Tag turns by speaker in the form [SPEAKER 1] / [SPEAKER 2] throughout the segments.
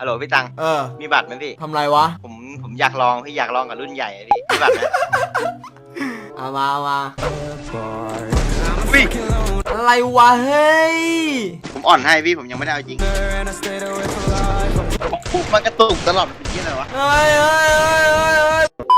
[SPEAKER 1] ฮัลโหลพี่ตัง
[SPEAKER 2] เออ
[SPEAKER 1] มีบัตรไหมพี่
[SPEAKER 2] ทำไรวะ
[SPEAKER 1] ผมผมอยากลองพี่อยากลองกับรุ่นใหญ่อะพี่มีบัตรไหม
[SPEAKER 2] เอามาเอามา
[SPEAKER 1] พี่
[SPEAKER 2] อะไรวะเฮ้ย
[SPEAKER 1] ผมอ่อนให้พี่ผมยังไม่ได้เอาจริงมันกระตุกตลอดมันเป็นที่อะไรวะ
[SPEAKER 2] เฮ้ยเฮ้ยเฮ้ยเฮ้ยเฮ้ย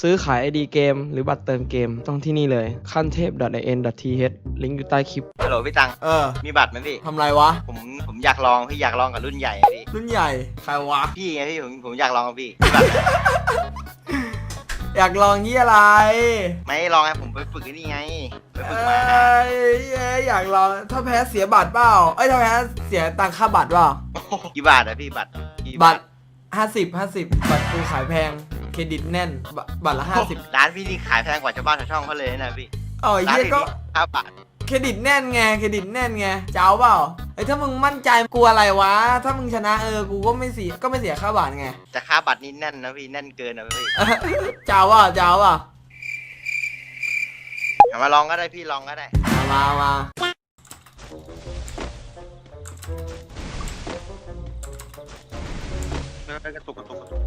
[SPEAKER 2] ซื้อขาย ID เกม หรือบัตรเติมเกมต้องที่นี่เลยขั้นเทพ .in.th ลิงก์อยู่ใต้คลิป
[SPEAKER 1] ฮัลโหลพี่ตัง
[SPEAKER 2] เออ
[SPEAKER 1] มีบัตรไหมพี่
[SPEAKER 2] ทำไรวะ
[SPEAKER 1] ผมผมอยากลองพี่อยากลองกับรุ่นใหญ่อะพี่
[SPEAKER 2] รุ่นใหญ่ใครวะ
[SPEAKER 1] พี่ไงพี่ผมผมอยากลองกับพี่มีบัตรไหม
[SPEAKER 2] อยากลองยี่อะไร
[SPEAKER 1] ไม่ลองไงผมไปฝึกไอ้นี่ไงไปฝึกมา
[SPEAKER 2] เอ้ยเอ้ยอยากลองถ้าแพ้เสียบัตรเปล่าเอ้ยถ้าแพ้เสียตังค่าบัตรเปล่า
[SPEAKER 1] กี่บาทอะพี่บัตรกี่
[SPEAKER 2] บัตรห้าสิบห้าสิบบัตรกูขายแพง เครดิตแน่นบบัตรละห้าสิบ
[SPEAKER 1] ร้านพี่นี่ขายแพงกว่าชาวบ้านชาวช่องเขาเลยนะพี่
[SPEAKER 2] เอ๋อ
[SPEAKER 1] ร้าน
[SPEAKER 2] เฮีย
[SPEAKER 1] อื่น
[SPEAKER 2] ก็
[SPEAKER 1] นี่ห้าบาท
[SPEAKER 2] เครดิตแน่นไงเครดิตแน่นไงเจ้าเปล่าไอ้ยถ้ามึงมั่นใจกลัวอะไรวะ ถ้ามึงชนะเออกูก็ไม่เสียก็ไม่เสียค่าบัตรไง
[SPEAKER 1] แต่ค่าบัตรนี่แน่นนะพี่แน่นเกินนะพี่
[SPEAKER 2] เจ้าเปล่าเจ้าเปล่า
[SPEAKER 1] เอามาลองก็ได้พี่ลองก็ได้
[SPEAKER 2] มามามา
[SPEAKER 1] กระตุกกระตุกกระตุก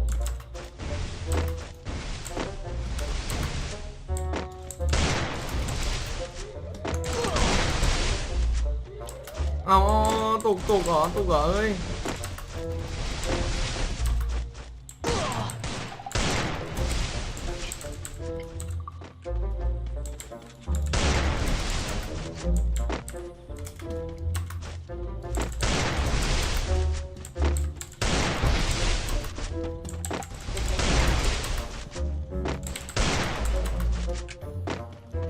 [SPEAKER 2] เอาตุกตุกเหรอตุกเหรอเอ้ย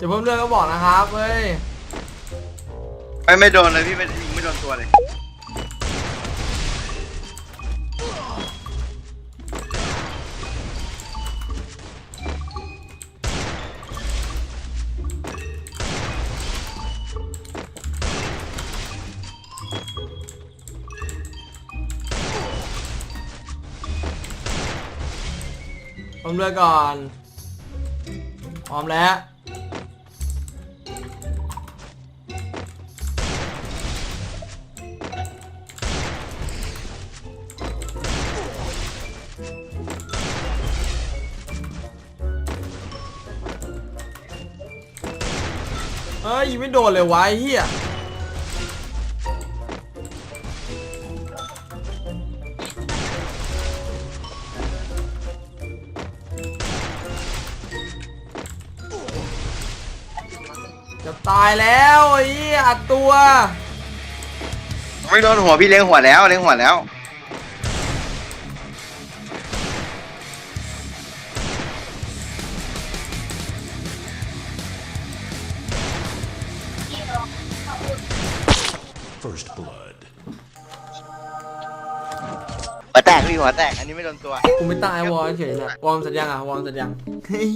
[SPEAKER 2] จะเพิ่มเรื่องก็บอกนะครับเฮ้ย
[SPEAKER 1] ไม่ไม่โดนเลยพี่ไม่ยิงไม่ โดนตัวเลย
[SPEAKER 2] พร้อมด้วยก่อน พร้อมแล้ว เอ้ยยิงไม่โดนเลยวะไอ้เฮียจะตายแล้วไอ้เฮียอัดตัว
[SPEAKER 1] ไม่โดนหัวพี่เลี้ยงหัวแล้วเลี้ยงหัวแล้ว
[SPEAKER 3] First blood.
[SPEAKER 1] หัวแตกพี่หัวแตกอันนี้ไม่โดนตัว
[SPEAKER 2] กูไม่ตายวอลเฉยๆนะวอลสัญญาณอะวอลสัญญาณเฮ้ย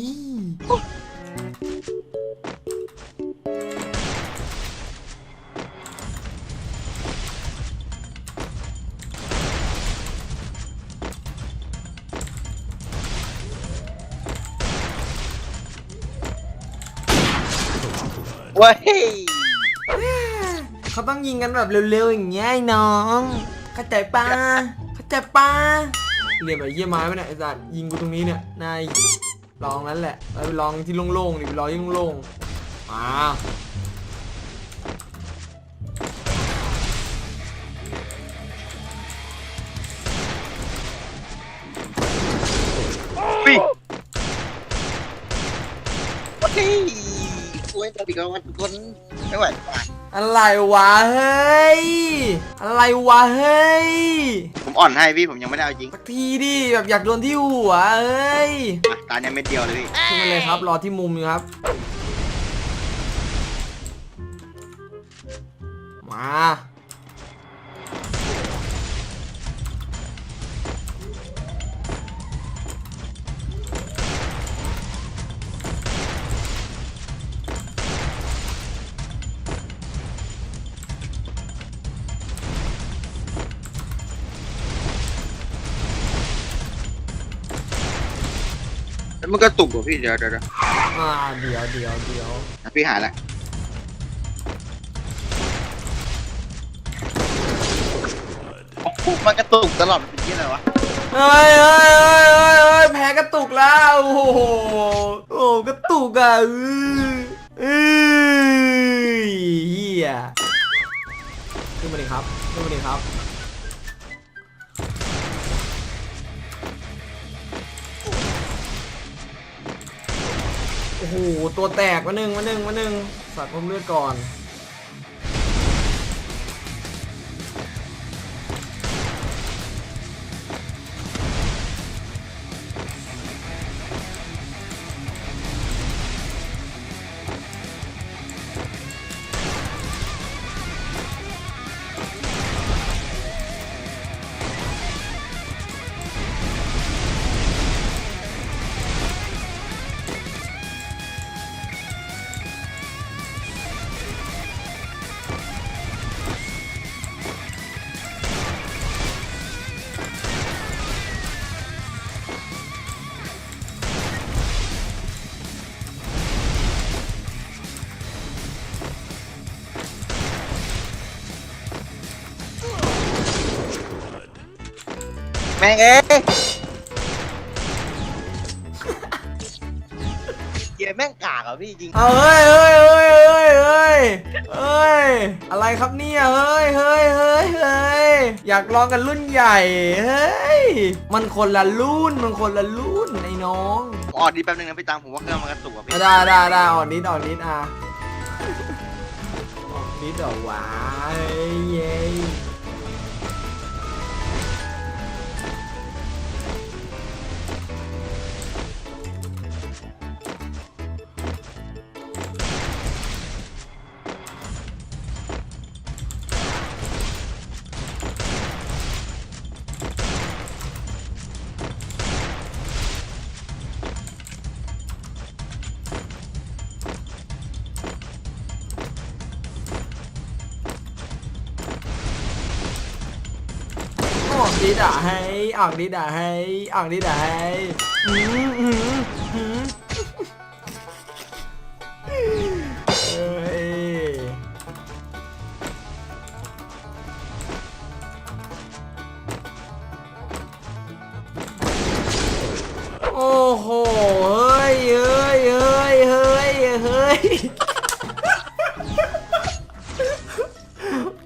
[SPEAKER 1] เว้ย
[SPEAKER 2] เขาต้องยิงกันแบบเร็วๆอย่างเงี้ยไอ้น้อง เข้าใจปะเข้าใจปะเรียนแบบเยี่ยไม้ไปเนี่ยไอ้สัตว์ยิงกูตรงนี้เนี่ยนายลองนั้นแหละไปลองที่โล่งๆดิไปลองที่โล่งๆมา
[SPEAKER 1] พี่เฮ้ยโอ้ยตอนนี้ก็วันทุกคนไม่ไหวว่ะ
[SPEAKER 2] อะไรวะเฮ้ย อะไรวะเฮ้ย
[SPEAKER 1] ผมอ่อนให้พี่ผมยังไม่ได้เอาจริง
[SPEAKER 2] สักทีดิแบบอยากโดนที่หัวเฮ้ย
[SPEAKER 1] อะตาเนี้ยเม็ดเดียวเลยพี่
[SPEAKER 2] ขึ้นมาเลยครับ รอที่มุมอยู่ครับ มา
[SPEAKER 1] มันก็ตุกกว่าพี่เดี๋ยวเดี๋ยวเดี๋ยว
[SPEAKER 2] อ่าเดี๋ยวเดี๋ยวเดี๋ยว
[SPEAKER 1] อะพี่หายละโอ้โหมันกระตุกตลอดเป็นที่อะไรวะ
[SPEAKER 2] เฮ้ยเฮ้ยเฮ้ยเฮ้ยเฮ้ยแพ้กระตุกแล้วโอ้โหโอ้กระตุกอะอืออือเฮียขึ้นมาดิครับขึ้นมาดิครับ โอ้โห ตัวแตกมาหนึ่งมาหนึ่งมาหนึ่งสัตว์พมเลือดก่อน
[SPEAKER 1] แม่งเอ้ยเกียร์แม่งกากอะพี่จริง
[SPEAKER 2] เอาเฮ้ยเฮ้ยเฮ้ยเฮ้ยเฮ้ยเฮ้ยอะไรครับเนี่ยเฮ้ยเฮ้ยเฮ้ยเฮ้ยอยากลองกันรุ่นใหญ่เฮ้ยมันคนละรุ่นมันคนละรุ่นไอ้น้อง
[SPEAKER 1] ผมอ่อนดีแป๊บนึงนะพี่ตังผมว่าเครื่องมันกระตุกอะพี่
[SPEAKER 2] อะได้ได้ได้ออกนิดออกนิดอะออกนิดเหรอวะเฮ้ยเย้ ออกนิดอะให้ออกนิดอะให้ออกนิดอะให้อืมอืมอืมเฮ้ยโอ้โหเฮ้ยเฮ้ยเฮ้ยเฮ้ยเฮ้ย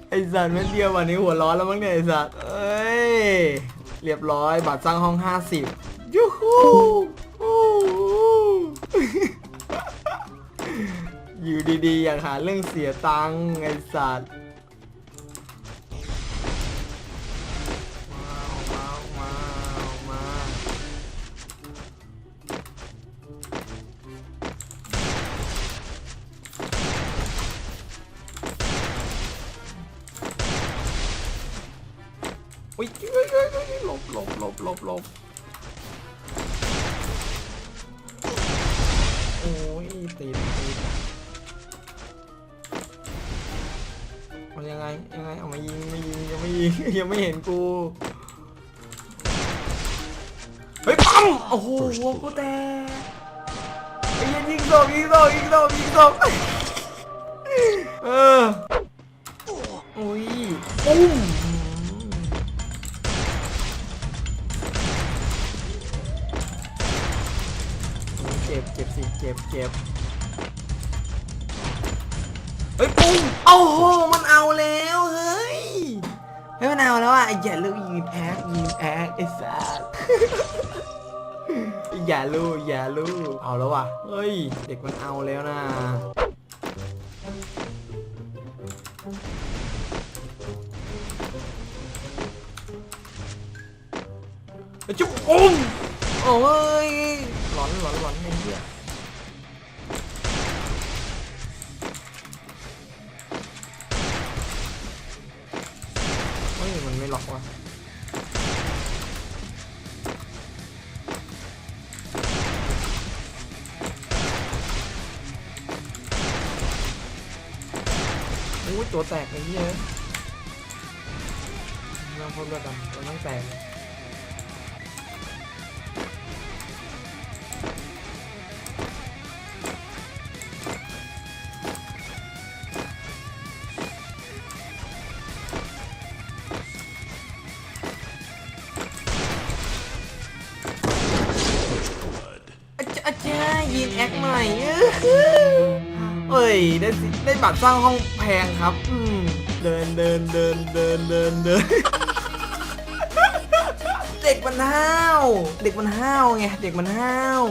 [SPEAKER 2] ไอสัตว์เม็ดเดียววันนี้หัวร้อนแล้วมั้งเนี่ยไอสัตว์ เอ้ยเรียบร้อย บัตรสร้างห้อง 50ยูฮูฮูอยู่ดีๆ อยากหาเรื่องเสียตังค์ไอสัตว์ อุ้ยเฮ้ยเฮ้ยเฮ้ยหลบหลบหลบหลบหลบโอ้ยติดติดมันยังไงยังไงเอามายิงไม่ยิงยังไม่ยิงยังไม่เห็นกูเฮ้ยปั๊มโอ้โหหัวกูแตกไอ้เหี้ยันยิงศพยิงศพยิงศพยิงศพเอออุ้ยปุ้ม จ็บเจ็บเฮ้ยปุ้งโอ้โหมันเอาแล้วเฮ้ยเฮ้ยมันเอาแล้วอะอย่าลูกยิงแพ้ยิงแพ้ไอ้สัสอย่าลูอย่าลูกเอาแล้วว่ะเฮ้ย เด็กมันเอาแล้วนะจุ๊บอุ้มโอ้ยหลอนหลอนหลอนไอ้เหี้ย ว่ะโอ้ยตัวแตกไอ้เหี้ยน้ำพ่นด้วยกับตัวนั่งแตกอา จารย์ยิงแอคใหม่เอ้ยได้สิได้บัตรสร้างห้องแพงครับ อืมเดินเดินเดินเดินเดินเดินเด็กมันห้าว เด็กมันห้าวไง เด็กมันห้าว